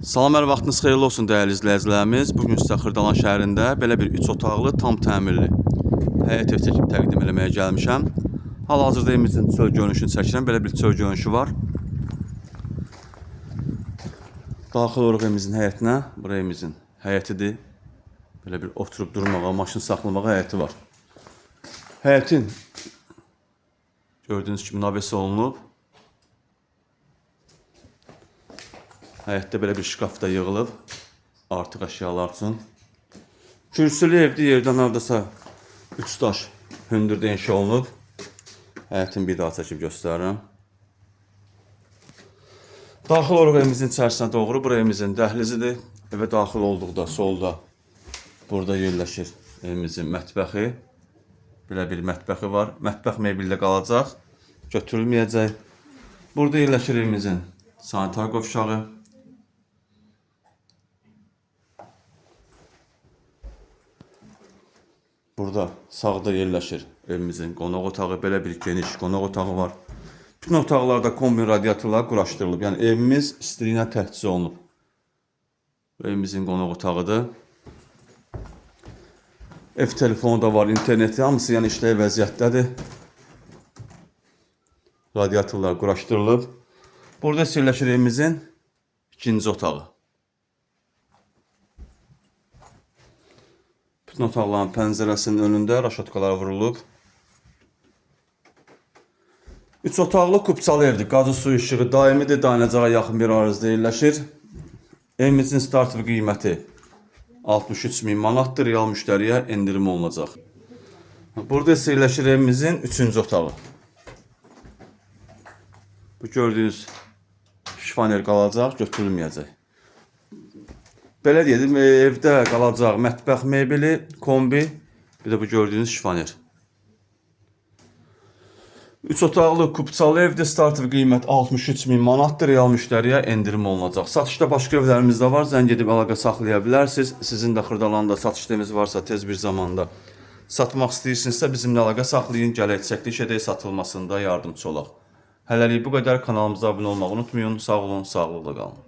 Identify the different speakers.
Speaker 1: Salam, hər vaxtınız xeyirli olsun dəyərli izləyicilərimiz. Bu gün sizə Xırdalan şəhərində belə bir 3 otaqlı, tam təmirli həyət ev çəkib təqdim eləməyə gəlmişəm. Hal-hazırda evimizin çöl görünüşünü çəkirəm. Belə bir çöl görünüşü var. Daxil oluruq evimizin həyətinə. Bura evimizin həyətidir. Belə bir oturub durmağa, maşın saxlamağa həyəti var. Həyətin gördüyünüz kimi navesi olunub. Həyətdə belə bir şkaf da yığılıb artıq əşyalar üçün. Kürsülü evdə yerdən hardasa 3 daş hündürdə inşa olunub. Həyətin bir daha çəkib göstərirəm. Daxil oluruq evimizin içərisinə doğru. Bura evimizin dəhlizidir. Evə daxil olduqda solda burada yerləşir evimizin mətbəxi. Belə bir mətbəxi var. Mətbəx mebeldə qalacaq. Götürülməyəcək. Burada yerləşir evimizin sanitar qovşağı. Burada sağda yerləşir evimizin qonaq otağı. Belə bir geniş qonaq otağı var. Bütün otaqlarda kombi radiatorlar quraşdırılıb. Yəni evimiz istiliyinə təchiz olunub. Evimizin qonaq otağıdır. Ev telefonu da var, interneti hamısı yəni işləyə vəziyyətdədir. Radiatorlar quraşdırılıb. Burada isə yerləşir evimizin ikinci otağı. Bütün otaqların pəncərəsinin önündə raşatkalar vurulub. Üç otaqlı kupçalı evdir. Qazı su işığı daimidir. Dayanacağa yaxın bir arazide yerləşir. Evimizin start qiyməti 63 min manatdır. Real müştəriyə endirim olunacaq. Burada isə yerləşir evimizin üçüncü otağı. Bu gördüyünüz şifaner qalacaq, götürülməyəcək. Belə dedim, e, evdə qalacaq mətbəx mebeli, kombi, bir də bu gördüyünüz şifaner. 3 otaqlı kupçalı evdə starter qiymət 63 min manatdır. Real müştəriyə endirim olunacaq. Satışda başqa evlərimiz də var. Zəng edib əlaqə saxlaya bilərsiniz. Sizin də Xırdalanda satış eviniz varsa tez bir zamanda satmaq istəyirsinizsə bizimlə əlaqə saxlayın. Gələk çəkiliş edək satılmasında yardımçı olaq. Hələlik bu qədər. Kanalımıza abunə olmağı unutmayın. Sağ olun, sağlıqla qalın.